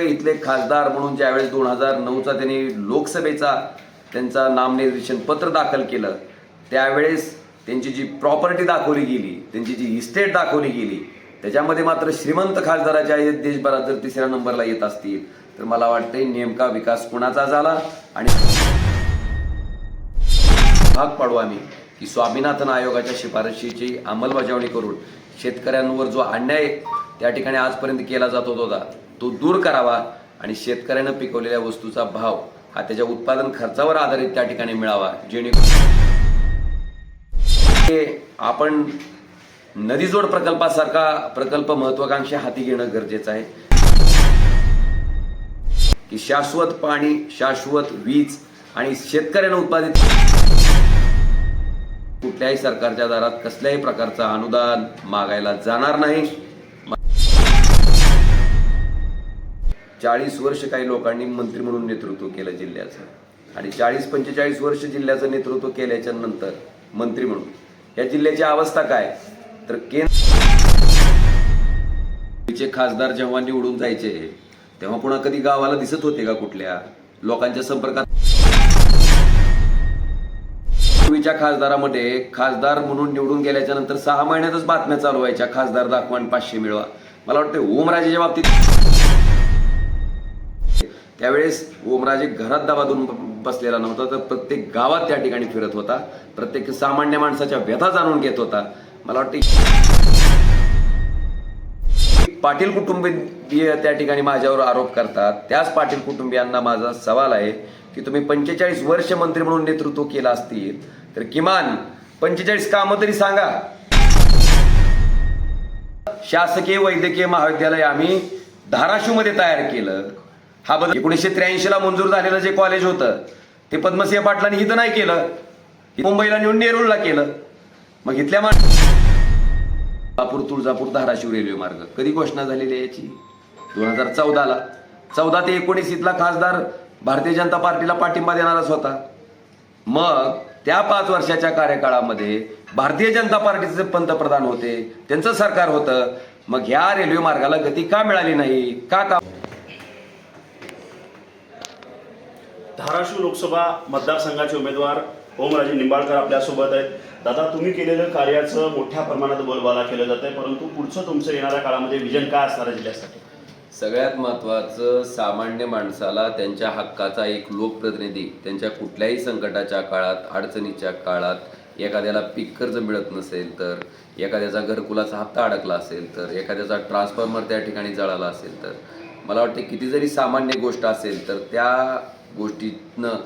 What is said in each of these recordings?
इथले खासदार म्हणून ज्यावेळेस दोन हजार नऊचा त्यांनी लोकसभेचा त्यांचा नामनिर्देशन पत्र दाखल केलं त्यावेळेस त्यांची जी प्रॉपर्टी दाखवली गेली त्यांची जी इस्टेट दाखवली गेली त्याच्यामध्ये मात्र श्रीमंत खासदाराच्या देशभरात जर तिसऱ्या नंबरला येत असतील. तर मला वाटते नेमका विकास कुणाचा झाला आणि भाग पाडू आम्ही की स्वामीनाथन आयोगाच्या शिफारशीची अंमलबजावणी करून शेतकऱ्यांवर जो अन्याय त्या ठिकाणी आजपर्यंत केला जात होता तो दूर करावा आणि शेतकऱ्यानं पिकवलेल्या वस्तूचा भाव हा त्याच्या उत्पादन खर्चावर आधारित त्या ठिकाणी मिळावा जेणेकरून हे आपण नदीजोड प्रकल्पासारखा प्रकल्प महत्वाकांक्षी हाती घेणं गरजेचं आहे. की शाश्वत पाणी शाश्वत वीज आणि शेतकऱ्यानं उत्पादित कुठल्याही सरकारच्या दारात कसल्याही प्रकारचं अनुदान मागायला जाणार नाही. चाळीस वर्ष काही लोकांनी मंत्री म्हणून नेतृत्व केलं जिल्ह्याचं. आणि चाळीस पंचेचाळीस वर्ष जिल्ह्याचं नेतृत्व केल्याच्यानंतर मंत्री म्हणून. या जिल्ह्याची अवस्था काय? तर केंद्रचे खासदार जेव्हा निवडून जायचे तेव्हा पुन्हा कधी गावाला दिसत होते का कुठल्या? लोकांच्या संपर्कात पूर्वीच्या खासदारामध्ये खासदार म्हणून निवडून गेल्याच्यानंतर सहा महिन्यातच बातम्या चालू व्हायच्या. खासदार दाखवा पाचशे मिळवा. मला वाटतं ओमराजेच्या बाबतीत त्यावेळेस ओमराजे घरात दबादून बसलेला नव्हता तर प्रत्येक गावात त्या ठिकाणी फिरत होता. प्रत्येक सामान्य माणसाच्या व्यथा जाणून घेत होता. मला वाटतं पाटील कुटुंबीय त्या ठिकाणी माझ्यावर आरोप करतात. त्याच पाटील कुटुंबियांना माझा सवाल आहे की तुम्ही पंचेचाळीस वर्ष मंत्री म्हणून नेतृत्व केलं असतील तर किमान पंचेचाळीस कामं तरी सांगा. शासकीय वैद्यकीय महाविद्यालय आम्ही धाराशिवमध्ये तयार केलं. हा बदल एकोणीसशे त्र्याऐंशी ला मंजूर झालेलं जे कॉलेज होतं ते पद्मसिंह पाटलांनी इथं नाही केलं. मुंबईला नेऊन नेरूळला केलं. मग इथल्या मा तुळजापूर धाराशिव रेल्वे मार्ग. कधी घोषणा झालेली आहे याची? दोन हजार चौदाला. चौदा ते एकोणीस इथला खासदार भारतीय जनता पार्टीला पाठिंबा देणाराच होता. मग त्या पाच वर्षाच्या कार्यकाळामध्ये भारतीय जनता पार्टीचे पंतप्रधान होते त्यांचं सरकार होतं. मग ह्या रेल्वे मार्गाला गती का मिळाली नाही? का का धाराशिव लोकसभा मतदारसंघाचे उमेदवार ओमराजे निंबाळकर आपल्यासोबत आहेत. दादा तुम्ही केलेलं कार्याचं मोठ्या प्रमाणात बोलबाला केलं जात आहे परंतु पुढचं तुमचं येणाऱ्या काळामध्ये विजन काय असणार आहे जिल्ह्यासाठी? सगळ्यात महत्त्वाचं सामान्य माणसाला त्यांच्या हक्काचा एक लोकप्रतिनिधी त्यांच्या कुठल्याही संकटाच्या काळात अडचणीच्या काळात एखाद्याला पीक कर्ज मिळत नसेल तर एखाद्याचा घरकुलाचा हप्ता अडकला असेल तर एखाद्याचा ट्रान्सफॉर्मर त्या ठिकाणी जळाला असेल तर मला वाटते किती जरी सामान्य गोष्ट असेल तर त्या गोष्टीतनं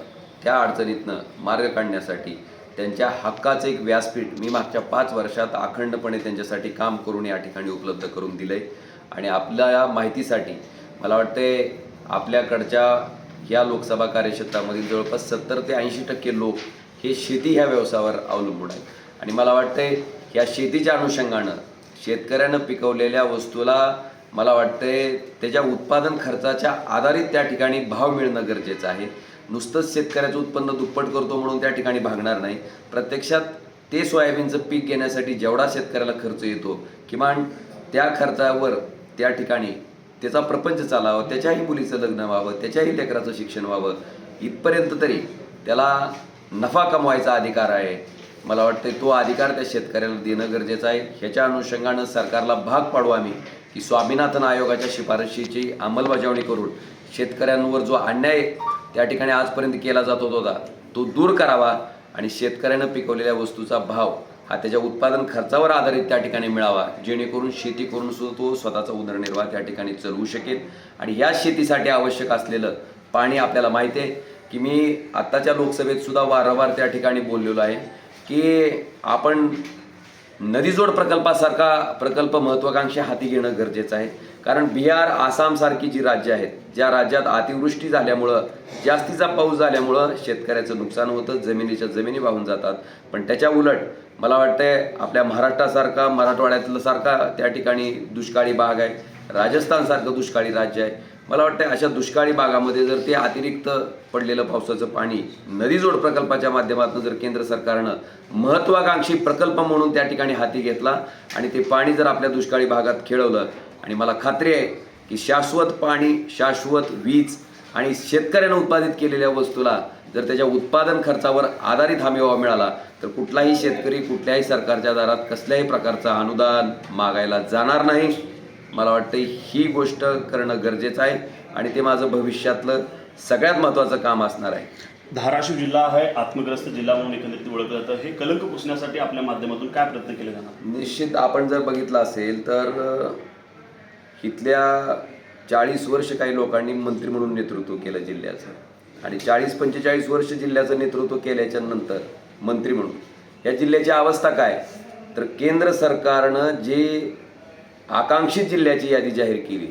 त्या अडचणीतनं मार्ग काढण्यासाठी त्यांच्या हक्काचं एक व्यासपीठ मी मागच्या पाच वर्षात अखंडपणे त्यांच्यासाठी काम करून या ठिकाणी उपलब्ध करून दिलं आहे आणि आपल्या माहितीसाठी मला वाटते आपल्याकडच्या या लोकसभा कार्यक्षेत्रामधील जवळपास सत्तर ते ऐंशी टक्के लोक हे शेती ह्या व्यवसायावर अवलंबून आहेत. आणि मला वाटते ह्या शेतीच्या अनुषंगानं शेतकऱ्यानं पिकवलेल्या वस्तूला मला वाटते त्याच्या उत्पादन खर्चाच्या आधारित त्या ठिकाणी भाव मिळणं गरजेचं आहे. नुसतंच शेतकऱ्याचं उत्पन्न दुप्पट करतो म्हणून त्या ठिकाणी भागणार नाही. प्रत्यक्षात ते सोयाबीनचं पीक घेण्यासाठी जेवढा शेतकऱ्याला खर्च येतो किमान त्या खर्चावर त्या ठिकाणी त्याचा प्रपंच चालावं त्याच्याही मुलीचं लग्न व्हावं त्याच्याही लेकराचं शिक्षण व्हावं इथपर्यंत तरी त्याला नफा कमवायचा अधिकार आहे. मला वाटतं तो अधिकार त्या शेतकऱ्याला देणं गरजेचं आहे. ह्याच्या अनुषंगानं सरकारला भाग पाडू आम्ही. की स्वामीनाथन आयोगाच्या शिफारशीची अंमलबजावणी करून शेतकऱ्यांवर जो अन्याय त्या ठिकाणी आजपर्यंत केला जात होता तो दूर करावा आणि शेतकऱ्यानं पिकवलेल्या वस्तूचा भाव हा त्याच्या उत्पादन खर्चावर आधारित त्या ठिकाणी मिळावा जेणेकरून शेती करून सुद्धा तो स्वतःचा उदरनिर्वाह त्या ठिकाणी चालवू शकेल. आणि या शेतीसाठी आवश्यक असलेलं पाणी आपल्याला माहिती आहे की मी आत्ताच्या लोकसभेत सुद्धा वारंवार त्या ठिकाणी बोललेलो आहे की आपण नदीजोड प्रकल्पासारखा प्रकल्प महत्त्वाकांक्षी हाती घेणं गरजेचं आहे. कारण बिहार आसामसारखी जी राज्य आहेत ज्या राज्यात अतिवृष्टी झाल्यामुळं जास्तीचा पाऊस झाल्यामुळं शेतकऱ्याचं नुकसान होतं जमिनीच्या जमिनी वाहून जातात. पण त्याच्या उलट मला वाटतंय आपल्या महाराष्ट्रासारखा मराठवाड्यातलं सारखा त्या ठिकाणी दुष्काळी भाग आहे. राजस्थानसारखं दुष्काळी राज्य आहे. मला वाटतं अशा दुष्काळी भागामध्ये जर ते अतिरिक्त पडलेलं पावसाचं पाणी नदीजोड प्रकल्पाच्या माध्यमातून जर केंद्र सरकारनं महत्त्वाकांक्षी प्रकल्प म्हणून त्या ठिकाणी हाती घेतला आणि ते पाणी जर आपल्या दुष्काळी भागात खेळवलं आणि मला खात्री आहे की शाश्वत पाणी शाश्वत वीज आणि शेतकऱ्यानं उत्पादित केलेल्या वस्तूला जर त्याच्या उत्पादन खर्चावर आधारित हमीभाव मिळाला तर कुठलाही शेतकरी कुठल्याही सरकारच्या दारात कसल्याही प्रकारचं अनुदान मागायला जाणार नाही. मला वाटतं ही गोष्ट करणं गरजेचं आहे आणि ते माझं भविष्यातलं सगळ्यात महत्त्वाचं काम असणार आहे. धाराशिव जिल्हा आहे आत्मग्रस्त जिल्हा म्हणून एकंदरीत ओळखलं जातं. हे कलंक पुसण्यासाठी आपल्या माध्यमातून काय प्रयत्न केले जाणार? निश्चित आपण जर बघितलं असेल तर इथल्या चाळीस वर्ष काही लोकांनी मंत्री म्हणून नेतृत्व केलं जिल्ह्याचं. आणि चाळीस पंचेचाळीस वर्ष जिल्ह्याचं नेतृत्व केल्याच्यानंतर मंत्री म्हणून. या जिल्ह्याची अवस्था काय? तर केंद्र सरकारनं जे आकांक्षित जिल्ह्याची यादी जाहीर केली.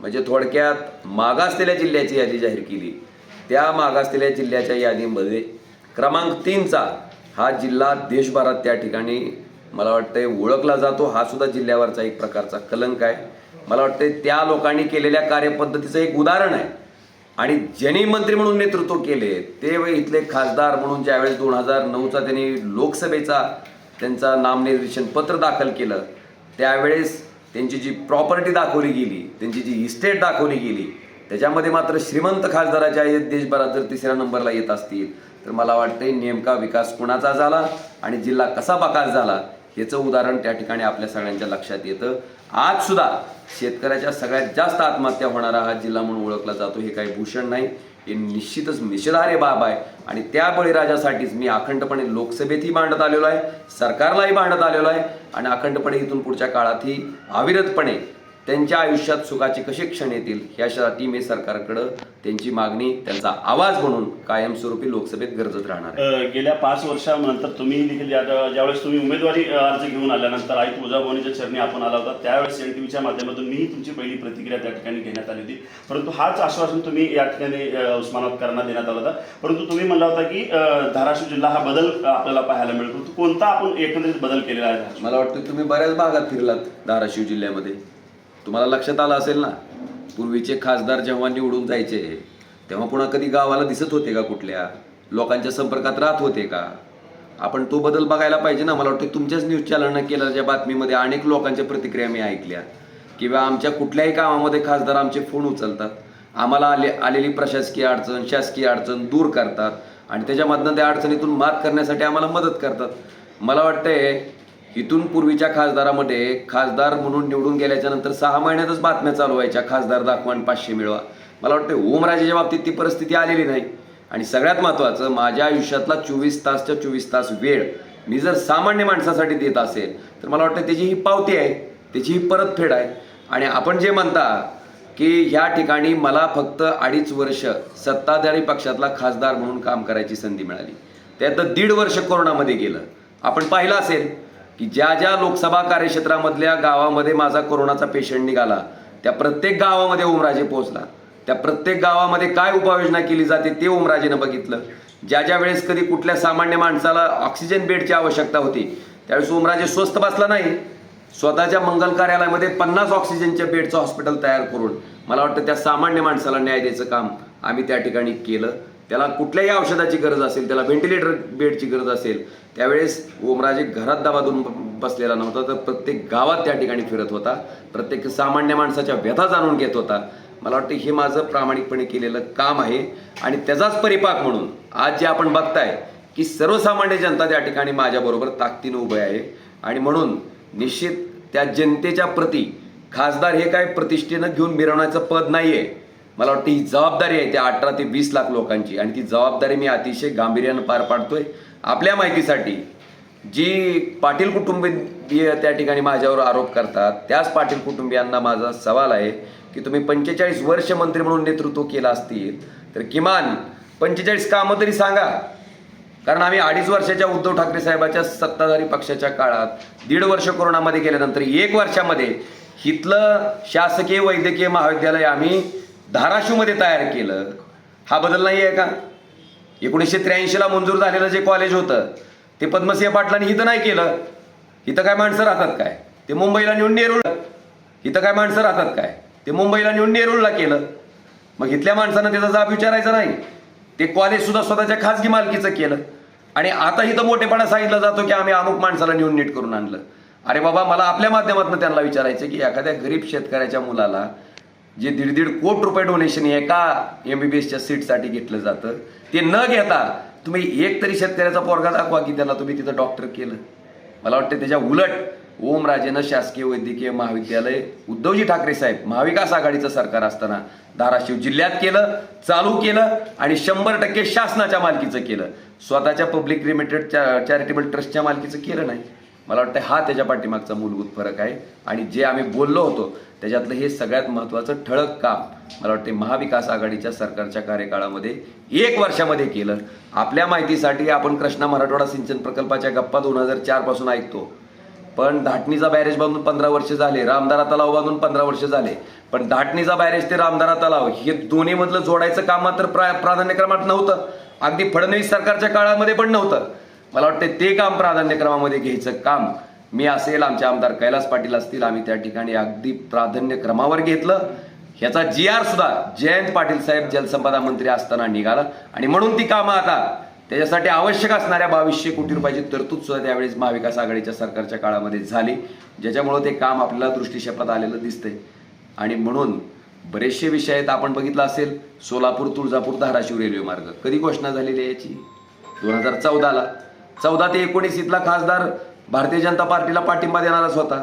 म्हणजे थोडक्यात मागासलेल्या जिल्ह्याची यादी जाहीर केली. त्या मागासलेल्या जिल्ह्याच्या यादीमध्ये क्रमांक तीनचा हा जिल्हा देशभरात त्या ठिकाणी मला वाटतंय ओळखला जातो. हा सुद्धा जिल्ह्यावरचा एक प्रकारचा कलंक आहे. मला वाटतंय त्या लोकांनी केलेल्या कार्यपद्धतीचं एक उदाहरण आहे. आणि ज्यांनी मंत्री म्हणून नेतृत्व केले ते इथले खासदार म्हणून ज्यावेळेस दोन हजार नऊचा त्यांनी लोकसभेचा त्यांचा नामनिर्देशन पत्र दाखल केलं त्यावेळेस त्यांची जी प्रॉपर्टी दाखवली गेली त्यांची जी इस्टेट दाखवली गेली त्याच्यामध्ये मात्र श्रीमंत खासदाराच्या आहेत देशभरात जर तिसऱ्या नंबरला येत असतील तर मला वाटतंय नेमका विकास कुणाचा झाला आणि जिल्हा कसा बाकास झाला याचं उदाहरण त्या ठिकाणी आपल्या सगळ्यांच्या लक्षात येतं. आज सुद्धा शेतकऱ्याच्या सगळ्यात जास्त आत्महत्या होणारा हा जिल्हा म्हणून ओळखला जातो हे काही भूषण नाही. हे निश्चितच निषेधार्ह बाब आहे. आणि त्या बळीराजासाठीच मी अखंडपणे लोकसभेतही मांडत आलेलो आहे सरकारलाही मांडत आलेलो आहे. आणि अखंडपणे इथून पुढच्या काळातही अविरतपणे त्यांच्या आयुष्यात सुखाचे कसे क्षण येतील यासाठी मी सरकारकडं त्यांची मागणी त्यांचा आवाज म्हणून कायमस्वरूपी लोकसभेत गरजत राहणार आहे. गेल्या पाच वर्षानंतर तुम्ही देखील ज्या- ज्यावेळेस तुम्ही उमेदवारी अर्ज घेऊन आल्यानंतर आई तुळजाभवानीच्या चरणी आपण आला होता त्यावेळेस एन टी व्हीच्या माध्यमातून मीही तुमची पहिली प्रतिक्रिया त्या ठिकाणी घेण्यात आली होती. परंतु हाच आश्वासन तुम्ही या ठिकाणी उस्मानाबादकरांना देण्यात आला होता. परंतु तुम्ही म्हणला होता की धाराशिव जिल्हा हा बदल आपल्याला पाहायला मिळतो. कोणता आपण एकंदरीत बदल केलेला आहे? मला वाटतं तुम्ही बऱ्याच भागात फिरलात धाराशिव जिल्ह्यामध्ये. तुम्हाला लक्षात आलं असेल ना? पूर्वीचे खासदार जेव्हा निवडून जायचे तेव्हा पुन्हा कधी गावाला दिसत होते का कुठल्या? लोकांच्या संपर्कात राहत होते का? आपण तो बदल बघायला पाहिजे ना. मला वाटतं तुमच्याच न्यूज चॅनलनं केलेल्या बातमीमध्ये अनेक लोकांच्या प्रतिक्रिया मी ऐकल्या. किंवा आमच्या कुठल्याही कामामध्ये खासदार आमचे फोन उचलतात. आम्हाला आले आलेली प्रशासकीय अडचण शासकीय अडचण दूर करतात. आणि त्याच्यामधनं त्या अडचणीतून मात करण्यासाठी आम्हाला मदत करतात. मला वाटतंय इथून पूर्वीच्या खासदारामध्ये खासदार म्हणून निवडून गेल्याच्यानंतर सहा महिन्यातच बातम्या चालू व्हायच्या. खासदार दाखवा आणि पाचशे मिळवा. मला वाटतं ओमराजेच्या बाबतीत ती परिस्थिती आलेली नाही. आणि सगळ्यात महत्त्वाचं माझ्या आयुष्यातला चोवीस तासच्या चोवीस तास वेळ मी जर सामान्य माणसासाठी देत असेल तर मला वाटतं त्याची ही पावती आहे त्याची ही परतफेड आहे. आणि आपण जे म्हणता की ह्या ठिकाणी मला फक्त अडीच वर्ष सत्ताधारी पक्षातला खासदार म्हणून काम करायची संधी मिळाली. त्यात दीड वर्ष कोरोनामध्ये गेलं. आपण पाहिलं असेल की ज्या ज्या लोकसभा कार्यक्षेत्रामधल्या गावामध्ये माझा कोरोनाचा पेशंट निघाला त्या प्रत्येक गावामध्ये ओमराजे पोहोचला. त्या प्रत्येक गावामध्ये काय उपाययोजना केली जाते ते ओमराजेनं बघितलं. ज्या ज्या वेळेस कधी कुठल्या सामान्य माणसाला ऑक्सिजन बेडची आवश्यकता होती त्यावेळेस ओमराजे स्वस्त बसला नाही. स्वतःच्या मंगल कार्यालयामध्ये पन्नास ऑक्सिजनच्या बेडचं हॉस्पिटल तयार करून मला वाटतं त्या सामान्य माणसाला न्याय द्यायचं काम आम्ही त्या ठिकाणी केलं. त्याला कुठल्याही औषधाची गरज असेल त्याला व्हेंटिलेटर बेडची गरज असेल त्यावेळेस ओमराजे घरात दबादून बसलेला नव्हता तर प्रत्येक गावात त्या ठिकाणी फिरत होता. प्रत्येक सामान्य माणसाच्या व्यथा जाणून घेत होता. मला वाटतं हे माझं प्रामाणिकपणे केलेलं काम आहे. आणि त्याचाच परिपाक म्हणून आज जे आपण बघताय की सर्वसामान्य जनता त्या ठिकाणी माझ्याबरोबर ताकदीनं उभे आहे. आणि म्हणून निश्चित त्या जनतेच्या प्रती खासदार हे काय प्रतिष्ठेनं घेऊन मिरवण्याचं पद नाही आहे मला वाटतं ही जबाबदारी आहे त्या अठरा ते वीस लाख लोकांची. आणि ती जबाबदारी मी अतिशय गांभीर्यानं पार पाडतोय. आपल्या माहितीसाठी जी पाटील कुटुंबीय त्या ठिकाणी माझ्यावर आरोप करतात त्याच पाटील कुटुंबियांना माझा सवाल आहे की तुम्ही पंचेचाळीस वर्ष मंत्री म्हणून नेतृत्व केलं असतील तर किमान पंचेचाळीस कामं तरी सांगा. कारण आम्ही अडीच वर्षाच्या उद्धव ठाकरे साहेबाच्या सत्ताधारी पक्षाच्या काळात दीड वर्ष कोरोनामध्ये गेल्यानंतर एक वर्षामध्ये इथलं शासकीय वैद्यकीय महाविद्यालय आम्ही धाराशिवमध्ये तयार केलं. हा बदल नाही आहे का? एकोणीसशे त्र्याऐंशीला मंजूर झालेलं जे कॉलेज होतं ते पद्मसिंह पाटलांनी इथं नाही केलं. इथं काय माणसं राहतात काय? ते मुंबईला नेऊन नेरूळ इथं काय माणसं राहतात काय? ते मुंबईला नेऊन नेरूळला केलं. मग इथल्या माणसानं त्याचा जाब विचारायचा नाही. ते कॉलेज सुद्धा स्वतःच्या खाजगी मालकीचं केलं. आणि आता इथं मोठेपणा सांगितलं जातो की आम्ही अमुक माणसाला नेऊन नीट करून आणलं. अरे बाबा मला आपल्या माध्यमातून त्यांना विचारायचं की एखाद्या गरीब शेतकऱ्याच्या मुलाला जे दीड दीड कोट रुपये डोनेशन एका एम बी बी एसच्या सीटसाठी घेतलं जातं. ते न घेता तुम्ही एक तरी शेतकऱ्याचा पोरगा दाखवा की त्याला तुम्ही तिथं डॉक्टर केलं. मला वाटतं त्याच्या उलट ओमराजेनं शासकीय वैद्यकीय महाविद्यालय उद्धवजी ठाकरे साहेब महाविकास आघाडीचं सरकार असताना धाराशिव जिल्ह्यात केलं चालू केलं आणि शंभर टक्के शासनाच्या मालकीचं केलं. स्वतःच्या पब्लिक लिमिटेड चॅरिटेबल ट्रस्टच्या मालकीचं केलं नाही. मला वाटतं हा त्याच्या पाठीमागचा मूलभूत फरक आहे. आणि जे आम्ही बोललो होतो त्याच्यातलं हे सगळ्यात महत्त्वाचं ठळक काम मला वाटते महाविकास आघाडीच्या सरकारच्या कार्यकाळामध्ये एक वर्षामध्ये केलं. आपल्या माहितीसाठी आपण कृष्णा मराठवाडा सिंचन प्रकल्पाच्या गप्पा दोन हजार चारपासून ऐकतो. पण धाटणीचा बॅरेज बांधून पंधरा वर्ष झाले रामदारा तलाव बांधून पंधरा वर्ष झाले. पण धाटणीचा बॅरेज ते रामदारा तलाव हे दोन्हीमधलं जोडायचं काम मात्र प्रा प्राधान्यक्रमात नव्हतं. अगदी फडणवीस सरकारच्या काळामध्ये पण नव्हतं. मला वाटतं ते काम प्राधान्यक्रमामध्ये घ्यायचं काम मी असेल आमचे आमदार कैलास पाटील असतील आम्ही त्या ठिकाणी अगदी प्राधान्यक्रमावर घेतलं. ह्याचा जी आर सुद्धा जयंत पाटील साहेब जलसंपदा मंत्री असताना निघाला. आणि म्हणून ती कामं आता त्याच्यासाठी आवश्यक असणाऱ्या बावीसशे कोटी रुपयाची तरतूद सुद्धा त्यावेळेस महाविकास आघाडीच्या सरकारच्या काळामध्ये झाली. ज्याच्यामुळं ते काम आपल्याला दृष्टीक्षेपात आलेलं दिसतंय. आणि म्हणून बरेचसे विषय आहेत आपण बघितलं असेल सोलापूर तुळजापूर धाराशिव रेल्वे मार्ग. कधी घोषणा झालेली आहे याची? दोन हजार चौदाला. चौदा ते एकोणीस इथला खासदार भारतीय जनता पार्टीला पाठिंबा देणाराच होता.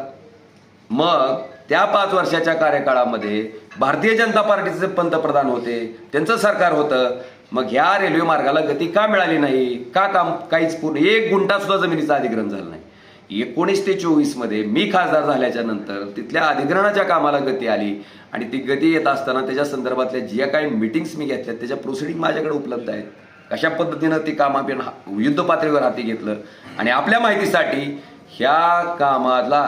मग त्या पाच वर्षाच्या कार्यकाळामध्ये भारतीय जनता पार्टीचे पंतप्रधान होते त्यांचं सरकार होतं. मग ह्या रेल्वे मार्गाला गती का मिळाली नाही? का काम काहीच पूर्ण? एक गुंटा सुद्धा जमिनीचं अधिग्रहण झालं नाही. एकोणीस ते चोवीसमध्ये मी खासदार झाल्याच्यानंतर तिथल्या अधिग्रहणाच्या कामाला गती आली आणि ती गती येत असताना त्याच्या संदर्भातल्या ज्या काही मिटिंग्स मी घेतल्या त्याच्या प्रोसिडिंग माझ्याकडे उपलब्ध आहेत. कशा पद्धतीनं ते काम आपण युद्ध पातळीवर हाती घेतलं? आणि आपल्या माहितीसाठी ह्या कामाला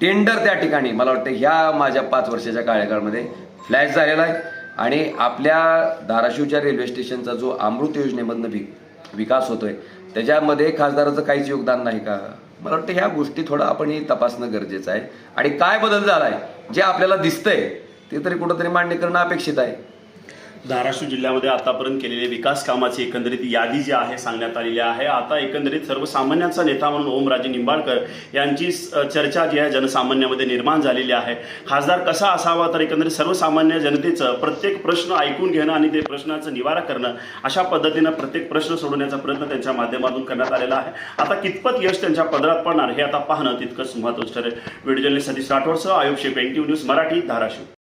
टेंडर त्या ठिकाणी मला वाटतं ह्या माझ्या पाच वर्षाच्या कार्यकाळामध्ये फ्लॅश झालेला आहे. आणि आपल्या धाराशिवच्या रेल्वे स्टेशनचा जो अमृत योजनेमधनं वि विकास होतोय त्याच्यामध्ये खासदाराचं काहीच योगदान नाही का? मला वाटतं ह्या गोष्टी थोडं आपण ही तपासणं गरजेचं आहे. आणि काय बदल झाला आहे जे आपल्याला दिसतंय ते तरी कुठंतरी मान्य करणं अपेक्षित आहे. धाराशिव जिल्ह्यामध्ये आतापर्यंत केलेले विकास कामाची एकंदरीत यादी जी आहे सांगण्यात आलेली आहे. आता एकंदरीत सर्वसामान्यांचा नेता म्हणून ओमराजे निंबाळकर यांची चर्चा जी आहे जनसामान्यामध्ये निर्माण झालेली आहे. खासदार कसा असावा तर एकंदरीत सर्वसामान्य जनतेचं प्रत्येक प्रश्न ऐकून घेणं आणि ते प्रश्नाचं निवारा करणं अशा पद्धतीनं प्रत्येक प्रश्न सोडवण्याचा प्रयत्न त्यांच्या माध्यमातून करण्यात आलेला आहे. आता कितपत यश त्यांच्या पदरात पडणार हे आता पाहणं तितकंच महत्त्वाचं ठरेल. व्हिडिओ जर्नलिस्ट सतीश राठोडसह आयुष शेख न्यूज मराठी धाराशिव.